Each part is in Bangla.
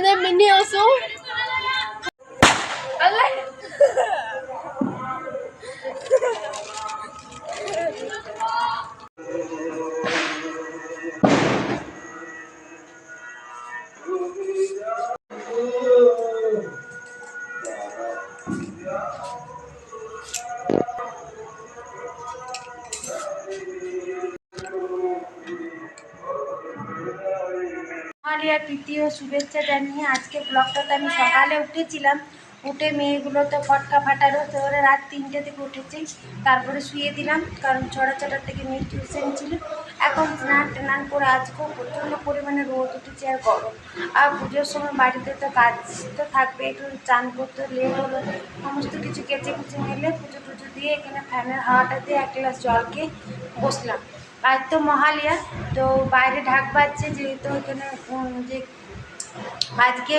咱们明天说 আলিয়া ও শুভেচ্ছা জানিয়ে আজকে ব্লগটাতে আমি সকালে উঠেছিলাম। উঠে মেয়েগুলো তো ফটকা ফাটালো, তো ওরা রাত তিনটে থেকে উঠেছে। তারপরে শুয়ে দিলাম, কারণ ছটা ছটার থেকে মেয়ে টিউশন ছিল। এখন স্নান টান করে আজকেও প্রচণ্ড পরিমাণে রোদ উঠেছে আর গরম। আর পুজোর সময় বাড়িতে তো কাজ তো থাকবে, একটু চান করতে লেট হলো। সমস্ত কিছু কেচে কুচে নিলে পুজো টুজো দিয়ে এখানে ফ্যানের হাওয়াটা দিয়ে এক গ্লাস জল খেয়ে বসলাম। আজ তো মহালিয়া, তো বাইরে ঢাক বাজছে যেহেতু এখানে যে আজকে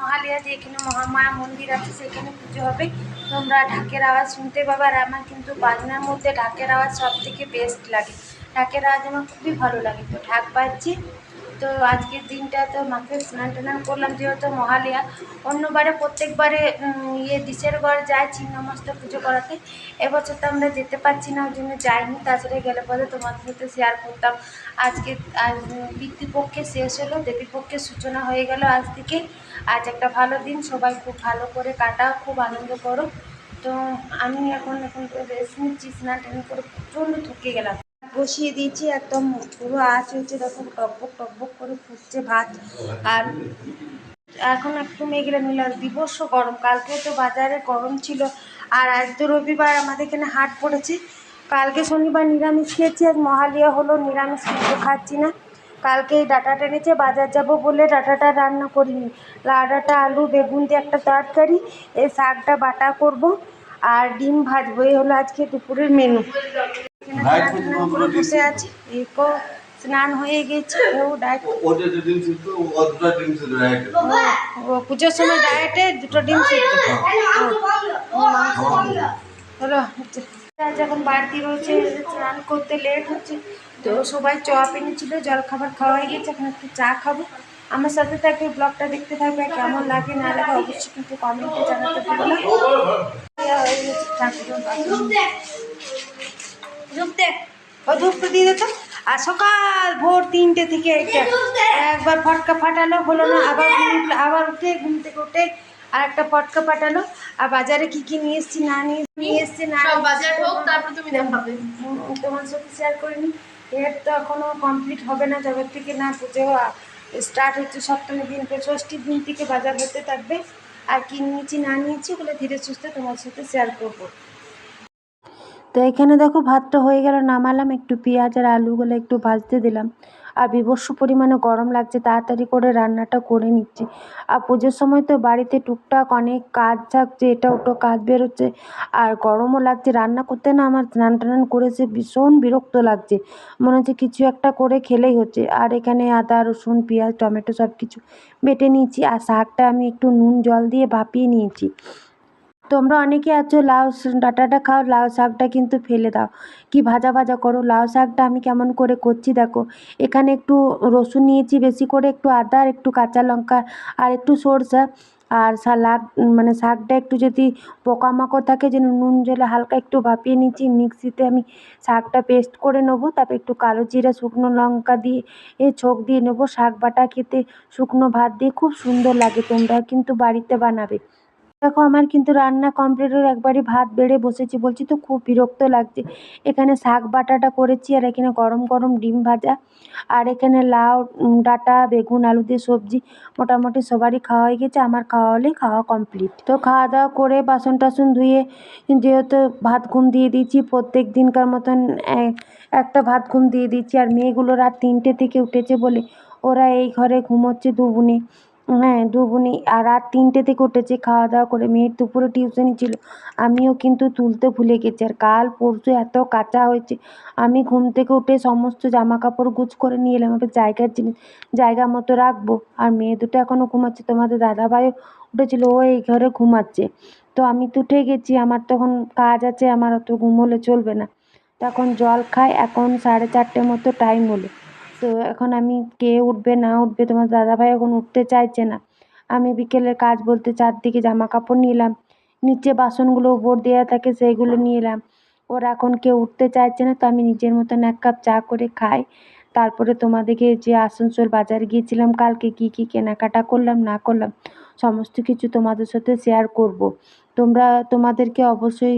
মহালিয়া যে এখানে মহামায়া মন্দির আছে সেখানে পুজো হবে। তোমরা ঢাকের আওয়াজ শুনতে পাবে আর আমার কিন্তু বাজনার মধ্যে ঢাকের আওয়াজ সব থেকে বেস্ট লাগে। ঢাকের আওয়াজ আমার খুবই ভালো লাগে। তো ঢাক বাজছে। তো আজকের দিনটা তো মাকে স্নান টান করলাম, যেহেতু মহালিয়া। অন্যবারে প্রত্যেকবারে ইয়ে দিশের ঘর যায় ছিন্নমস্তা পুজো করাতে। এবছর তো আমরা যেতে পারছি না, ওই জন্য যাইনি। তাছাড়া গেলে পরে তোমাদের সাথে শেয়ার করতাম। আজকে, আজ পিতৃপক্ষে শেষ হলো, দেবীপক্ষের সূচনা হয়ে গেল আজ থেকে। আজ একটা ভালো দিন, সবাই খুব ভালো করে কাটাও, খুব আনন্দ করো। তো আমি এখন এখন রেস্ট নিচ্ছি, স্নান টান করে প্রচণ্ড থকে গেলাম। বসিয়ে দিয়েছি, একদম পুরো আঁচ হয়েছে দেখো টকবক টকবক করে ফুটছে ভাত। আর এখন একটু মেঘলা নীল আর দিবস গরম। কালকে তো বাজারে গরম ছিল, আর আজ তো রবিবার, আমাদের এখানে হাট পড়েছে। কালকে শনিবার নিরামিষ খেয়েছি, আজ মহালিয়া হলো, নিরামিষ কিন্তু খাচ্ছি না। কালকে এই ডাটাটা এনেছে বাজার যাব বলে ডাটাটা রান্না করিনি। লাউ ডাঁটা আলু, বেগুন দিয়ে একটা তরকারি, এই শাকটা বাটা করব। আর ডিম ভাজবো এই হলো আজকে দুপুরের মেনু বসে আছি এরপর স্নান হয়ে গেছে ও ডায়েট পুজোর সময় ডায়েটে দুটো ডিম সিদ্ধ। হলো হচ্ছে বাড়তি রয়েছে স্নান করতে লেট হচ্ছে তো সবাই চপ এনেছিল জল খাবার খাওয়া হয়ে গেছে এখন একটু চা খাব। আমার সাথে থাকবে ব্লগটা দেখতে থাকবে কেমন লাগে না লাগে অবশ্যই কিন্তু কমেন্টে জানাতে পারব না। ও ধূপটা দিয়ে দে তো। আর সকাল ভোর তিনটে থেকে এটা একবার ফটকা ফাটালো হলো না আবার আবার উঠে ঘুম থেকে উঠে আর একটা ফটকা ফাটালো আর বাজারে কি কি নিয়ে এসছি না নিয়ে নিয়ে এসছি না বাজার হোক তারপর তুমি দেখাবে। তোমার সাথে শেয়ার করিনি। এর তো এখনও কমপ্লিট হবে না যবে থেকে না পুজো স্টার্ট হচ্ছে সপ্তমী দিন ষষ্ঠীর দিন থেকে বাজার হতে থাকবে। আর কি নিয়েছি, না নিয়েছি ওগুলো ধীরে সুস্থে তোমার সাথে শেয়ার করব। তো এখানে দেখো ভাতটা হয়ে গেল, নামালাম, একটু পেঁয়াজ আর আলুগুলো একটু ভাজতে দিলাম। আর বিভৎস পরিমাণে গরম লাগছে, তাড়াতাড়ি করে রান্নাটা করে নিচ্ছি। আর পুজোর সময় তো বাড়িতে টুকটাক অনেক কাজ থাকছে, এটা ওটো কাজ বেরোচ্ছে। আর গরমও লাগছে, রান্না করতে না আমার স্নান টান করেছে, ভীষণ বিরক্ত লাগছে। মনে হচ্ছে কিছু একটা করে খেলেই হচ্ছে। আর এখানে আদা, রসুন, পেঁয়াজ, টমেটো সব কিছু বেটে নিয়েছি। আর শাকটা আমি একটু নুন, জল দিয়ে ভাপিয়ে নিয়েছি। তোমরা অনেকে আছো, লাউ ডাঁটাটা খাও, লাউ শাকটা কিন্তু ফেলে দাও। কি ভাজা ভাজা করো, লাউ শাকটা আমি কেমন করে করছি দেখো। এখানে একটু রসুন নিয়েছি বেশি করে, একটু আদা আর একটু কাঁচা লঙ্কা আর একটু সরষা। আর সালাদ মানে শাকটা একটু যদি পোকামাকড় থাকে, যেন নুন জলে হালকা একটু ভাপিয়ে নিচ্ছি, মিক্সিতে আমি শাকটা পেস্ট করে নেব, তারপর একটু কালো জিরা, শুকনো লঙ্কা দিয়ে, এ ছোক দিয়ে নেব। শাক বাটা খেতে শুকনো ভাত দিয়ে খুব সুন্দর লাগে তোমরা কিন্তু বাড়িতে বানাবে। দেখো আমার কিন্তু রান্না কমপ্লিট হয়ে একবারই ভাত বেড়ে বসেছি, বলছি তো খুব বিরক্ত লাগছে। এখানে শাক বাটাটা করেছি আর এখানে গরম গরম ডিম ভাজা আর এখানে লাউ ডাঁটা, বেগুন, আলু দিয়ে সবজি মোটামুটি সবারই খাওয়া হয়ে গেছে। আমার খাওয়া হলেই খাওয়া কমপ্লিট তো খাওয়া দাওয়া করে বাসন টাসন ধুয়ে যেহেতু ভাত ঘুম দিয়ে দিয়েছি, প্রত্যেক দিনকার মতন একটা ভাত ঘুম দিয়ে দিচ্ছি আর মেয়েগুলো রাত তিনটে থেকে উঠেছে বলে ওরা এই ঘরে ঘুমোচ্ছে দু বোনে হ্যাঁ দু আর রাত তিনটে থেকে উঠেছে খাওয়া দাওয়া করে। মেয়ের দুপুরে টিউশনি ছিল। আমিও কিন্তু তুলতে ভুলে গেছি। আর কাল পরশু এত কাঁচা হয়েছে। আমি ঘুম থেকে উঠে সমস্ত জামা কাপড় গুছ করে নিয়ে এলাম। এবার জায়গার জিনিস, জায়গা মতো রাখব। আর মেয়ে দুটো এখনও ঘুমাচ্ছে। তোমাদের দাদাভাইও উঠেছিল। ও এই ঘরে ঘুমাচ্ছে। তো আমি তো উঠে গেছি। আমার তখন কাজ আছে। আমার অত ঘুম হলে চলবে না। তখন জল খাই। এখন সাড়ে চারটে মতো টাইম হলো। তো এখন আমি কে উঠবে, না উঠবে, তোমার দাদাভাই এখন উঠতে চাইছে না। আমি বিকেলের কাজ বলতে চারদিকে জামা কাপড় নিলাম, নিচে বাসনগুলো উপর দেওয়া থাকে সেইগুলো নিয়ে এলাম ওরা এখন কেউ উঠতে চাইছে না, তো আমি নিজের মতন এক কাপ চা করে খাই। তারপরে তোমাদেরকে যে আসানসোল বাজারে গিয়েছিলাম, কালকে কী কী কেনাকাটা করলাম, না করলাম, সমস্ত কিছু তোমাদের সাথে শেয়ার করব। তোমরা তোমাদেরকে অবশ্যই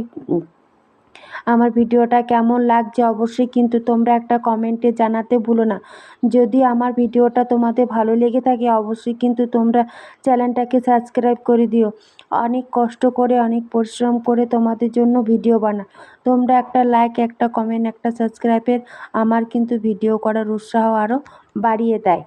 আমার ভিডিওটা কেমন লাগছে অবশ্যই কিন্তু তোমরা একটা কমেন্টে জানাতে ভুলো না। যদি আমার ভিডিওটা তোমাদের ভালো লেগে থাকে অবশ্যই কিন্তু তোমরা চ্যানেলটাকে সাবস্ক্রাইব করে দিও। অনেক কষ্ট করে, অনেক পরিশ্রম করে তোমাদের জন্য ভিডিও বানা তোমরা একটা লাইক একটা কমেন্ট একটা সাবস্ক্রাইবের আমার কিন্তু ভিডিও করার উৎসাহ আরও বাড়িয়ে দেয়।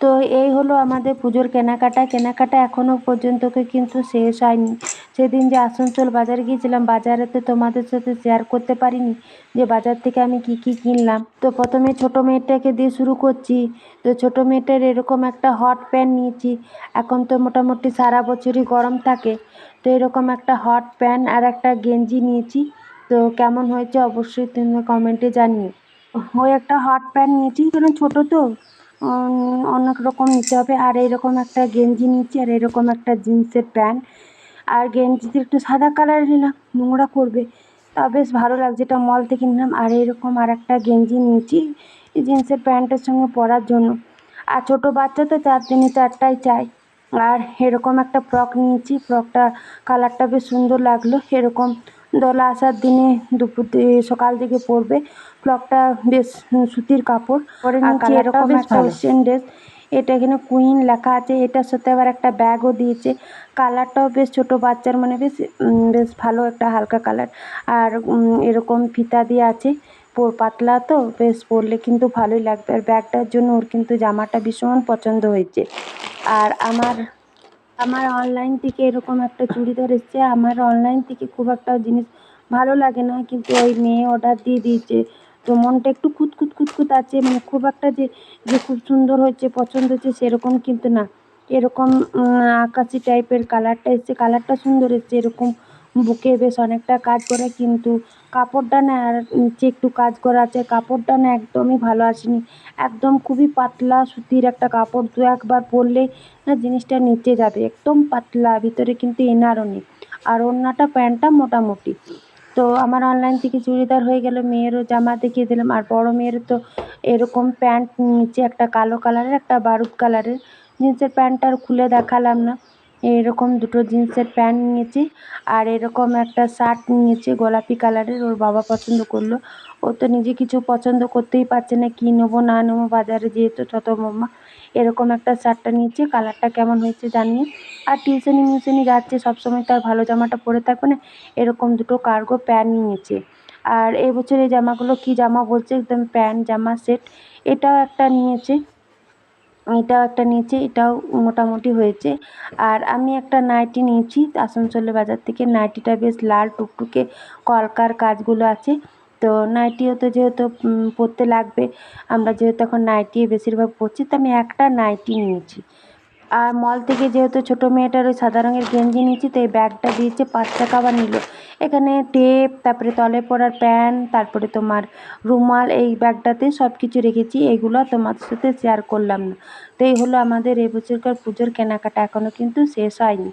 তো এই হলো আমাদের পুজোর কেনাকাটা। কেনাকাটা এখনও পর্যন্ত কিন্তু শেষ হয়নি। সেদিন যে আসানসোল বাজারে গিয়েছিলাম, বাজারে তো তোমাদের সাথে শেয়ার করতে পারিনি যে বাজার থেকে আমি কি কি কিনলাম। তো প্রথমে ছোটো মেয়েটাকে দিয়ে শুরু করছি। তো ছোটো মেয়েটার এরকম একটা হট প্যান্ট নিয়েছি। এখন তো মোটামুটি সারা বছরই গরম থাকে। তো এরকম একটা হট প্যান্ট আর একটা গেঞ্জি নিয়েছি। তো কেমন হয়েছে অবশ্যই তুমি কমেন্টে জানিও। ওই একটা হট প্যান্ট নিয়েছি কারণ ছোটো তো। অনেক রকম নিতে হবে। আর এরকম একটা গেঞ্জি নিচ্ছি আর এরকম একটা জিন্সের প্যান্ট আর গেঞ্জিতে একটু সাদা কালার নিলাম নোংরা করবে। তা বেশ ভালো লাগছে এটা মল থেকে নিলাম। আর এরকম আর একটা গেঞ্জি নিয়েছি জিন্সের প্যান্টের সঙ্গে পরার জন্য। আর ছোটো বাচ্চা তো চার দিনে চারটাই চাই আর এরকম একটা ফ্রক নিয়েছি ফ্রকটা কালারটা বেশ সুন্দর লাগল। এরকম দোলা আসার দিনে দুপুর সকাল দিকে পরবে। ফ্রকটা বেশ সুতির কাপড়। পরে নিয়েছি এরকম একটা ওয়েস্টার্ন ড্রেস এটা এখানে কুইন লেখা আছে, এটার সাথে আবার একটা ব্যাগও দিয়েছে। কালারটাও বেশ ছোট, বাচ্চার মানে বেশ বেশ ভালো একটা হালকা কালার আর এরকম ফিতা দিয়ে আছে পাতলা তো, বেশ পরলে কিন্তু ভালোই লাগবে। আর ব্যাগটার জন্য ওর কিন্তু জামাটা ভীষণ পছন্দ হয়েছে। আর আমার আমার অনলাইন থেকে এরকম একটা চুড়িদার এসছে। আমার অনলাইন থেকে খুব একটা জিনিস ভালো লাগে না, কিন্তু ওই মেয়ে অর্ডার দিয়ে দিয়েছে। তো মনটা একটু খুঁতখুত খুঁতখুত আছে মানে খুব একটা যে যে খুব সুন্দর হয়েছে, পছন্দ হয়েছে সেরকম কিন্তু না। এরকম আকাশি টাইপের কালারটা এসছে কালারটা সুন্দর এসছে, এরকম বুকে বেশ অনেকটা কাজ করে কিন্তু কাপড়টা না আর নিচে একটু কাজ করা আছে, কাপড়টা না একদমই ভালো আসেনি। একদম খুবই পাতলা সুতির একটা কাপড়, দু একবার পরলে না জিনিসটা নিচে যাবে, একদম পাতলা, ভিতরে কিন্তু এনারও নেই। আর ওড়নাটা, প্যান্টটা মোটামুটি। তো আমার অনলাইন থেকে চুড়িদার হয়ে গেল, মেয়েরও জামা দেখিয়ে দিলাম। আর বড় মেয়ের তো এরকম প্যান্ট, নিচে একটা কালো কালারের, একটা বারুদ কালারের। জিন্সের প্যান্টটা আর খুলে দেখালাম না। এরকম দুটো জিন্সের প্যান্ট নিয়েছি, আর এরকম একটা শার্ট নিয়েছি, গোলাপি কালারের, ওর বাবা পছন্দ করল। ও তো নিজে কিছু পছন্দ করতেই পারছে না, কী নেব না নেব, বাজারে যেহেতু তত মাম্মা এরকম একটা শার্টটা নিয়েছি, কালারটা কেমন হয়েছে জানিয়ে আর টিউশনি মিউশনি যাচ্ছে, সবসময় তো আর ভালো জামাটা পরে থাকবে না, এরকম দুটো কার্গো প্যান্ট নিয়েছে। আর এবছর এই জামাগুলো কী জামা বলছে, একদম প্যান্ট জামা সেট এটাও একটা নিয়েছে। এটাও একটা নিয়েছি, এটাও মোটামুটি হয়েছে। আর আমি একটা নাইটি নিয়েছি, আসানসোলের বাজার থেকে নাইটিটা বেশ লাল টুকটুকে কলকার কাজগুলো আছে। তো নাইটিও তো যেহেতু পরতে লাগবে, আমরা যেহেতু এখন নাইটি বেশিরভাগ পরছি তো আমি একটা নাইটি নিয়েছি। আর মল থেকে যেহেতু ছোটো মেয়েটার ওই সাদা রঙের গেঞ্জি নিয়েছি, তো এই ব্যাগটা দিয়েছে, পাঁচ টাকা আবার নিল। এখানে টেপ তারপরে তলে পরার প্যান্ট তারপরে তোমার রুমাল, এই ব্যাগটাতে সব কিছু রেখেছি, এগুলো তোমাদের সাথে শেয়ার করলাম না। তো এই হলো আমাদের এবছরকার পুজোর কেনাকাটা এখনও কিন্তু শেষ হয়নি।